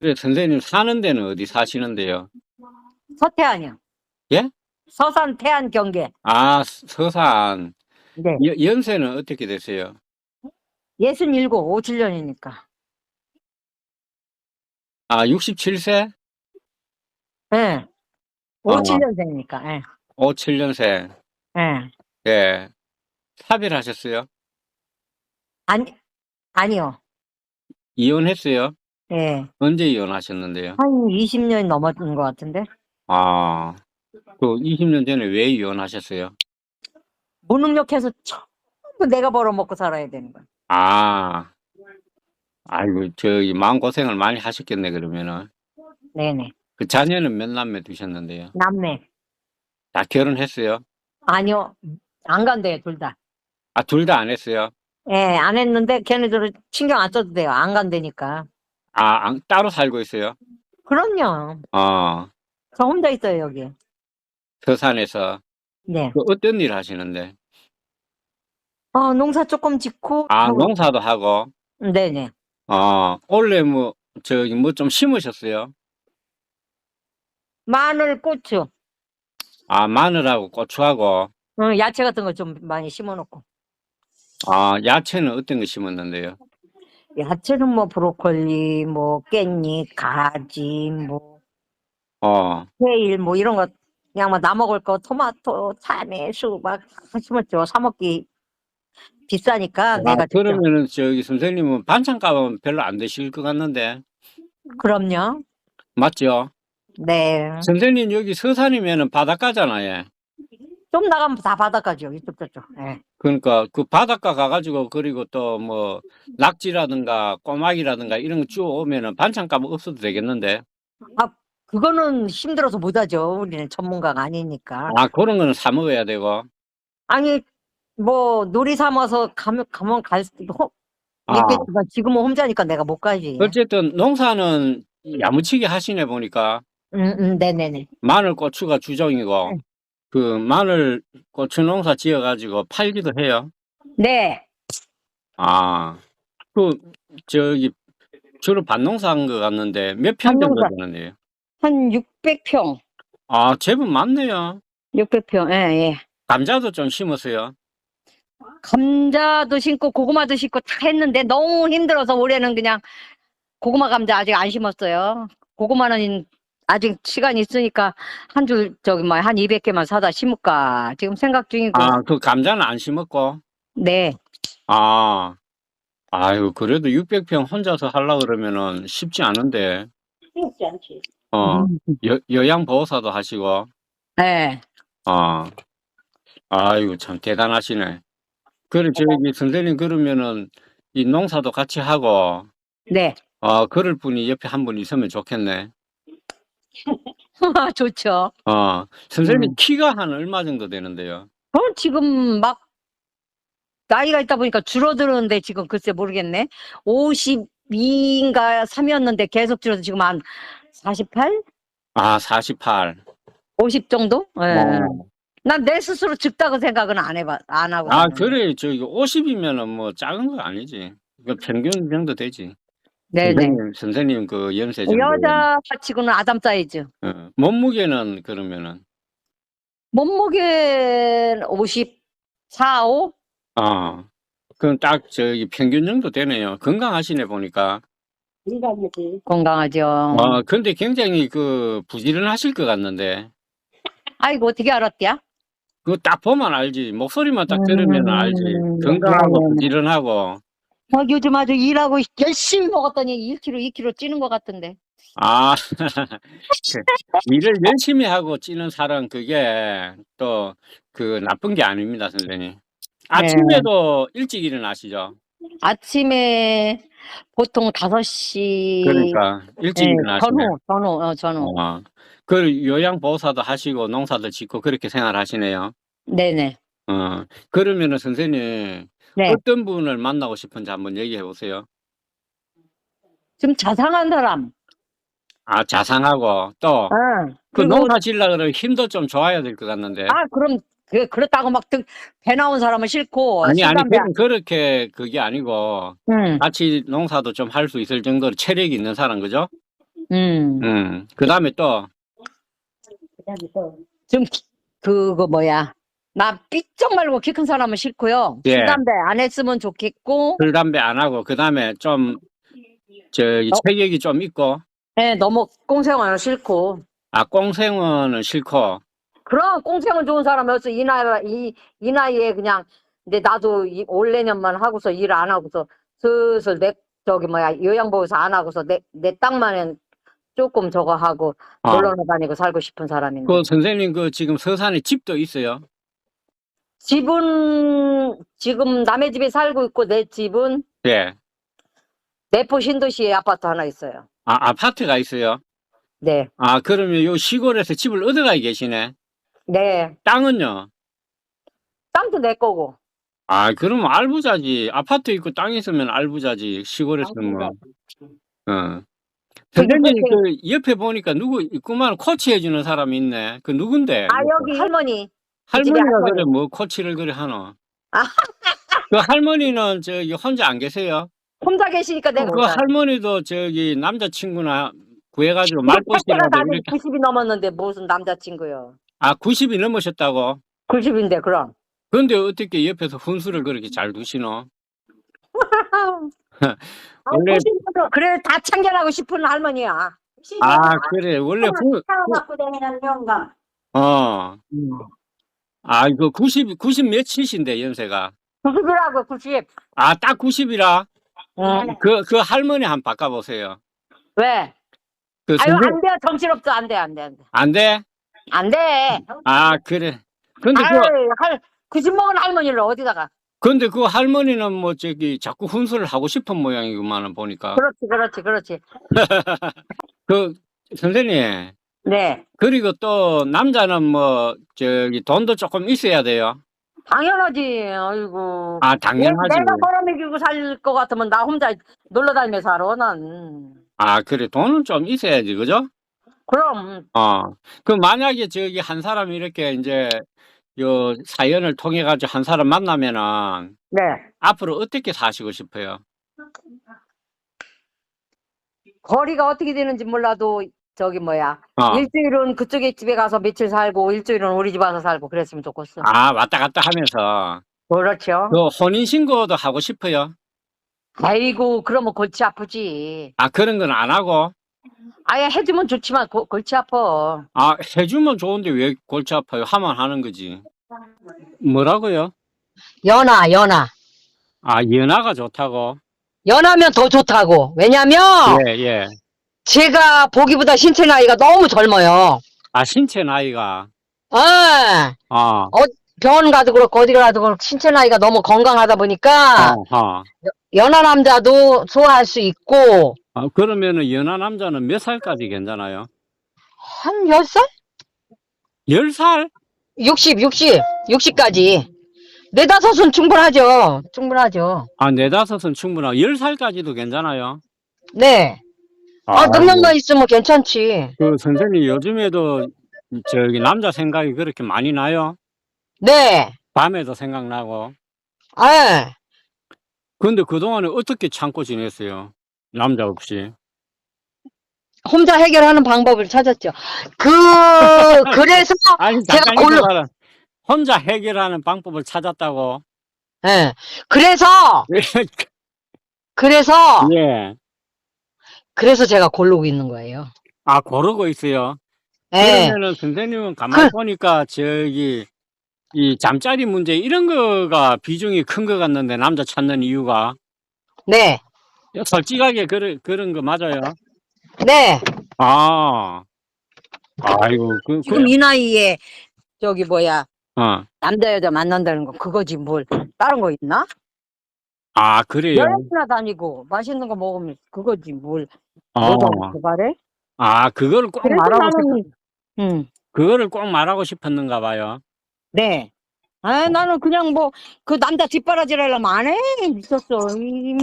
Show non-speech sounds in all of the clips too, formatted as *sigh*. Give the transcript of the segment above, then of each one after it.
그래, 선생님 사는 데는 어디 사시는데요? 서태안이요. 예? 서산 태안 경계. 아, 서산. 네. 여- 연세는 어떻게 되세요? 예순 고 57년이니까. 아, 67세? 예. 아. 57년생이니까. 예. 57년생. 예. 예. 사별하셨어요? 아니, 아니요. 이혼했어요? 예. 언제 이혼하셨는데요? 한 20년이 넘었던 것 같은데. 아, 그 20년 전에 왜 이혼하셨어요? 무능력해서 전부 내가 벌어먹고 살아야 되는 거야. 아, 아이고, 저기, 마음고생을 많이 하셨겠네, 그러면은. 네네. 그 자녀는 몇 남매 두셨는데요? 남매. 다 결혼했어요? 아니요. 안 간대요, 둘 다. 아, 둘 다 안 했어요? 예, 안 했는데 걔네들은 신경 안 써도 돼요. 안 간다니까. 아, 안- 따로 살고 있어요? 그럼요. 어, 저 혼자 있어요, 여기. 서산에서. 네. 그 어떤 일 하시는데? 어, 농사 조금 짓고. 아, 하고. 농사도 하고, 네네. 어, 원래 뭐, 저기, 뭐 좀 심으셨어요? 마늘, 고추, 아, 마늘하고 고추하고, 어, 야채 같은 거 좀 많이 심어놓고. 아, 야채는 어떤 거 심었는데요? 야채는 뭐 브로콜리, 뭐 깻잎, 가지, 뭐 어, 케일, 뭐 이런 거 그냥 뭐 나 먹을 거 토마토, 참외, 수박 다 심었죠. 사 먹기 비싸니까 아, 내가 직접. 그러면은 저기 선생님은 반찬값은 별로 안 드실 것 같는데, 그럼요. 맞죠? 네. 선생님 여기 서산이면은 바닷가잖아요. 좀 나가면 다 바닷가죠. 이쪽 저쪽. 예. 그러니까 그 바닷가 가가지고 그리고 또 뭐 낙지라든가 꼬막이라든가 이런 거 주워 오면은 반찬값 없어도 되겠는데. 그거는 힘들어서 못하죠. 우리는 전문가가 아니니까. 아, 그런 거는 사 먹어야 되고. 아니 뭐 놀이 삼아서 가면 가면 갈 수도 아, 있겠지만 지금은 혼자니까 내가 못 가지. 어쨌든 농사는 야무치게 하시네 보니까 음, 음, 네네네. 마늘 고추가 주종이고 네. 그 마늘 고추 농사 지어가지고 팔기도 해요. 네. 아, 그 저기 주로 밭농사한 것 같는데 몇 평 정도 밭농사. 되는데요? 한 600평. 아, 제법 많네요. 600평. 예, 예. 감자도 좀 심었어요. 감자도 심고 고구마도 심고 다 했는데 너무 힘들어서 올해는 그냥 고구마 감자 아직 안 심었어요. 고구마는 아직 시간이 있으니까 한 줄 저기 뭐 한 200개만 사다 심을까 지금 생각 중이고. 아, 그 감자는 안 심었고. 네. 아, 아유, 그래도 600평 혼자서 하려고 그러면은 쉽지 않은데, 쉽지 않지. 어, 여, 요양보호사도 하시고, 네. 어, 아유, 참 대단하시네. 그래, 저기 선생님 그러면은 이 농사도 같이 하고, 네. 어, 그럴 분이 옆에 한 분 있으면 좋겠네. *laughs* 좋죠. 어, 선생님 음. 키가 한 얼마 정도 되는데요? 저는 지금 막 나이가 있다 보니까 줄어드는데 지금 글쎄 모르겠네. 52인가 3이었는데 계속 줄어서 지금 한 48? 아, 48. 50 정도? 예. 어. 난 내 스스로 적다고 생각은 안 해봐, 안 하고. 아. 그래, 저기 50이면은 뭐 작은 거 아니지. 그 평균 정도 되지. 네네. 선생님, 선생님 그 연세 정도. 여자 치고는 아담 사이즈. 어, 몸무게는 그러면은, 몸무게는 54, 5? 어, 그럼 딱 저기 평균 정도 되네요. 건강하시네 보니까. 건강하죠. 어, 근데 굉장히 그 부지런하실 것 같는데. 아이고, 어떻게 알았대야? 그거 딱 보면 알지. 목소리만 딱 들으면 음, 알지. 건강하고 네네네. 부지런하고. 어, 요즘 아주 일하고 열심히 먹었더니 1kg, 2kg 찌는 것 같은데. 아, *laughs* 일을 열심히 하고 찌는 사람 그게 또 그 나쁜 게 아닙니다, 선생님. 아침에도 일찍 일어나시죠? 아침에 보통 5시. 그러니까 일찍 네, 일어나시네. 전후, 전후, 어, 전후. 어, 그 요양보호사도 하시고 농사도 짓고 그렇게 생활하시네요. 네네. 어, 그러면은 선생님 네. 어떤 분을 만나고 싶은지 한번 얘기해 보세요. 좀 자상한 사람. 아, 자상하고 또 응. 그 그리고, 농사 지으려고 그러면 힘도 좀 좋아야 될 것 같는데. 아, 그럼, 그, 그렇다고 막, 등- 배 나온 사람은 싫고. 아니, 아니. 그건 그렇게 그게 아니고 응. 같이 농사도 좀 할 수 있을 정도로 체력이 있는 사람, 그죠? 음. 음. 그 다음에 또, 좀 키- 그거 뭐야 나 삐쩍 말고 키 큰 사람은 싫고요 예. 술 담배 안 했으면 좋겠고 술, 담배 안 하고, 그 다음에 좀, 저기, 어? 체격이 좀 있고, 예 너무 꽁생은 싫고 아, 꽁생은 싫고, 그럼 꽁생은 좋은 사람이었어 이 나이 이, 이 나이에 그냥 근데 나도 이, 올 내년만 하고서 일 안 하고서 슬슬 내 저기 뭐야 요양보호사 안 하고서 내 내 땅만은 조금 저거 하고 어. 놀러 다니고 살고 싶은 사람인데 그 선생님 그 지금 서산에 집도 있어요? 집은 지금 남의 집에 살고 있고 내 집은 예. 내포 신도시에 아파트 하나 있어요. 아, 아파트가 있어요? 네, 아, 그러면 요 시골에서 집을 얻어가 계시네? 네. 땅은요? 땅도 내 거고. 아, 그러면 알부자지. 아파트 있고 땅 있으면 알부자지. 시골에서는 뭐. 어. 선생님, 그 옆에 보니까 누구 있구만 코치해주는 사람이 있네. 그 누군데? 아 여기 할머니. 할머니가 할머니. 그래, 뭐 코치를 그래 하노? 아. 그 할머니는 저기 혼자 안 계세요? 혼자 계시니까 내가 그 할머니도 저기 남자친구나 구해가지고 말벗이라도 나는 이렇게 90이 넘었는데 무슨 남자친구요. 아 90이 넘으셨다고? 90인데 그럼. 근데 어떻게 옆에서 훈수를 그렇게 잘 두시노? *laughs* 원래- 원래 그래 다 참견하고 싶은 할머니야. 아 그래 원래 후, 갖고 다니는 영감. 어. 아 이거 90 90 몇이신데 연세가 90이라고 90. 아 딱 90이라 응. 그 그 할머니 한 번 바꿔보세요. 왜? 그 아유 선생 안 돼. 정신없어 안 돼 안 돼 안 돼. 안 돼? 안 돼. 아 그래. 근데 아유 그할90 먹은 할머니를 어디다가. 근데 그 할머니는 뭐 저기 자꾸 훈수를 하고 싶은 모양이구만은 보니까 그렇지 그렇지 그렇지. *laughs* 그 선생님 네. 그리고 또 남자는 뭐 저기 돈도 조금 있어야 돼요. 당연하지. 아이고. 아 내- 당연하지. 내가 벌어먹이고 살 것 같으면 나 혼자 놀러 다니며 살아, 난. 아 그래 돈은 좀 있어야지 그죠? 그럼, 어. 그 만약에 저기 한 사람이 이렇게 이제 요 사연을 통해 가지고 한 사람 만나면은 네. 앞으로 어떻게 사시고 싶어요? 거리가 어떻게 되는지 몰라도, 저기 뭐야. 어. 일주일은 그쪽에 집에 가서 며칠 살고, 일주일은 우리 집 와서 살고, 그랬으면 좋겠어. 아 왔다 갔다 하면서 그렇죠. 그 혼인 신고도 하고 싶어요. 아이고, 그러면 골치 아프지. 아 그런 건 안 하고 아예 해주면 좋지만, 고- 골치 아파. 아 해주면 좋은데 왜 골치 아파요? 하면 하는 거지. 뭐라고요? 연하, 연하. 아 연하가 좋다고. 연하면 더 좋다고. 왜냐면, 예 예. 제가 보기보다 신체 나이가 너무 젊어요. 아 신체 나이가 어, 아 병원 가도 그렇고, 어디 가도 그렇고, 신체 나이가 너무 건강하다 보니까, 어, 어. 연하 남자도 소화할 수 있고 아, 그러면은 연하 남자는 몇 살까지 괜찮아요? 한 10살? 10살? 60, 60, 60까지. 네다섯은 충분하죠. 충분하죠. 아, 네다섯은 충분하고 10살까지도 괜찮아요. 네. 아, 능력만 있으면 괜찮지. 그 선생님 요즘에도 저기 남자 생각이 그렇게 많이 나요? 네. 밤에도 생각나고. 아, 근데 그동안에 어떻게 참고 지냈어요? 남자 없이. 혼자 해결하는 방법을 찾았죠. 그, *laughs* 그래서, 아니, 제가 잠깐 골로- 있어봐라. 혼자 해결하는 방법을 찾았다고? 예. 그래서, *laughs* 그래서, 예. 그래서 제가 고르고 있는 거예요. 아, 고르고 있어요. 예. 그러면은 선생님은 가만히 그- 보니까 저기 이 잠자리 문제 이런 거가 비중이 큰 것 같는데 남자 찾는 이유가 네. 솔직하게 그런 그런 거 맞아요? 네. 아, 아이고 그, 지금 그 이 나이에, 저기 뭐야, 어, 남자 여자 만난다는 거 그거지 뭘. 다른 거 있나? 아 그래요. 여행이나 다니고 맛있는 거 먹으면 그거지 뭘 어, 여자 그발에? 아 그거를 꼭 그래서 말하고 싶, 나는 응, 그거를 꼭 말하고 싶었는가 봐요. 네. 아 나는 그냥 뭐 그 남자 뒷바라지하려면 안 해. 미쳤어. 이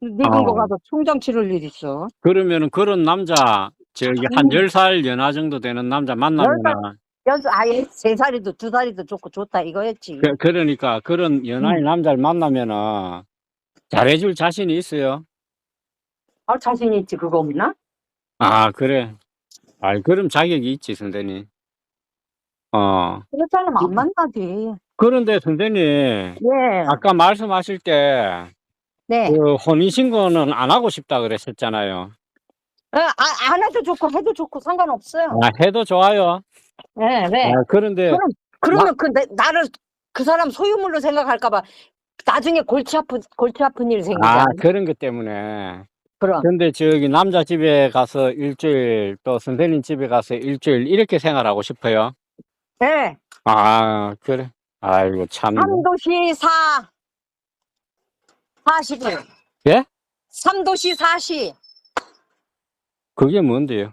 늙은 어. 거 가서 총장 치를 일 있어. 그러면은 그런 남자 저기 한 음. 열 살 연하 정도 되는 남자 만나면 연수 아예 세 살이도 두 살이도 좋고 좋다 이거였지. 그, 그러니까 그런 연하의 음. 남자를 만나면은 잘해줄 자신이 있어요. 아 자신 있지 그거 없나? 아, 그래. 아, 그럼 자격이 있지, 선생님. 어. 그렇지 않으면 안 만나지. 그런데 선생님, 예. 아까 말씀하실 때, 네. 그 혼인신고는 안 하고 싶다 그랬었잖아요. 어, 아, 안 해도 좋고 해도 좋고 상관없어요. 아, 해도 좋아요. 네, 네. 아, 그런데, 그럼 그러면 그 내- 나를 그 사람 소유물로 생각할까 봐 나중에 골치 아픈 골치 아픈 일 생기잖아. 아, 그런 것 때문에. 그럼. 근데 저기 남자 집에 가서 일주일, 또 선생님 집에 가서 일주일, 이렇게 생활하고 싶어요. 네. 아, 그래. 아이고, 참. 삼도시 사 사시군. 예? 삼도시 사시. 그게 뭔데요?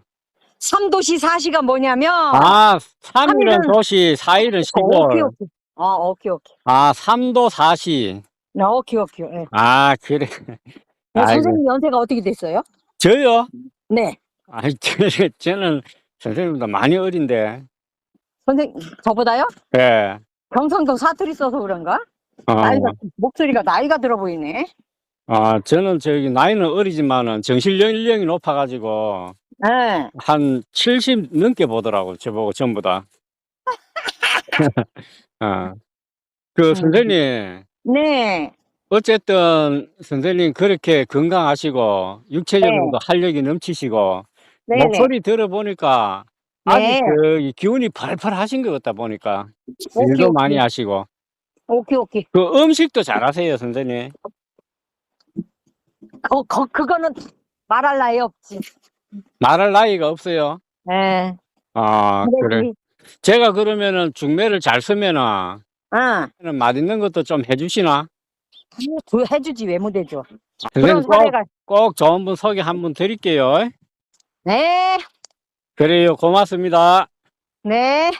삼도시 사시가 뭐냐면 아, 3일은 삼일은- 도시, 4일은 오케이 시골. 오케이. 어 오케이 오케이. 아, 3도 4시. 네, 오케이 오케이. 예. 아, 그래. 네, 아이고. 선생님 연세가 어떻게 됐어요? 저요? 네. 아이, *laughs* 저, 저는 선생님보다 많이 어린데. 선생 저보다요? 예. 경상도 사투리 써서 그런가? 어, 나이가 목소리가 나이가 들어 보이네. 아, 저는 저기 나이는 어리지만은 정신 연령이 높아가지고 네. 한 70 넘게 보더라고, 저보고 전부 다. *laughs* 어. 그 음. 선생님, 네. 어쨌든 선생님 그렇게 건강하시고 육체적으로도 활력이 넘치시고 네네. 목소리 들어보니까 아주 네. 저기 기운이 팔팔 하신 것 같다 보니까 오케이, 일도 오케이. 많이 하시고 오케이 오케이. 그 음식도 잘하세요 선생님 거, 거, 그거는 말할 나위 없지. 말할 나이가 없어요 네. 아 그래 그래. 제가 그러면은 중매를 잘 쓰면은 응. 맛있는 것도 좀 해주시나 그 해주지 왜 못해줘. 선생님 그런 꼭, 사례가. 꼭 좋은 분 소개 한 분 드릴게요 네. 그래요 고맙습니다 네.